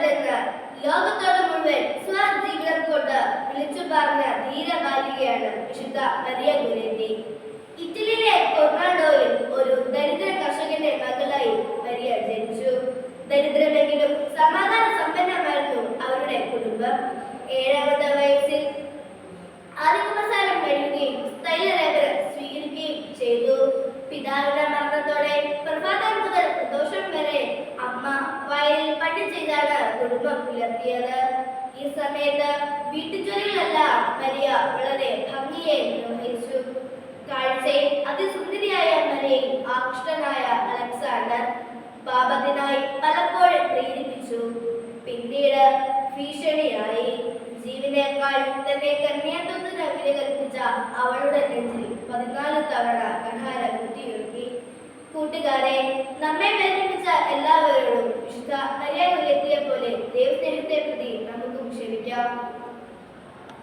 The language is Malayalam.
പാടില്ലെന്ന് ലോകത്തോട് മുഴുവൻ സ്വഹസ്തികളെ കൊണ്ട് വിളിച്ചു പറഞ്ഞ ധീരബാലികയാണ് വിശുദ്ധ മരിയ ഗുരേന്ദി ഇറ്റലിയിലെ കൊർണാഡോയിൽ ഒരു ദരിദ്ര കർഷകന്റെ മകളായി മരിയ ജനിച്ചു. ദരിദ്രമെങ്കിലും സമാധാന സമ്പന്നമായിരുന്നു അവരുടെ കുടുംബം. ഏഴാമത് വയസ്സിൽ ആദിമസാരം കഴിയുകയും സ്ഥൈര്യരേഖ സ്വീകരിക്കുകയും ചെയ്തു. പിതാവിന്റെ മരണത്തോടെ കുടുംബം പുലർത്തിയത് ഈ സമയത്ത് വീട്ടുജോലികളെല്ലാം മരിയ വളരെ ഭംഗിയെ നിർവഹിച്ചു. കാഴ്ചയിൽ അതിസുന്ദരിയായ മരിയയിൽ ആകൃഷ്ടനായ അലക്സാണ്ടർ പാപത്തിനായി പലപ്പോഴും പ്രേരിപ്പിച്ചു. പിന്നീട് ഭീഷണിയായി. ജീവനേക്കാൾ തന്നെ കന്യാത്വത്തിന് വില കൽപ്പിച്ച അവളുടെ നെഞ്ചിൽ പതിനാല് തവണ കഠാര കുത്തിയൊഴുക്കി കൂട്ടുകാരെ നമ്മെ വേദനിപ്പിച്ച മരിയ Hallelujah.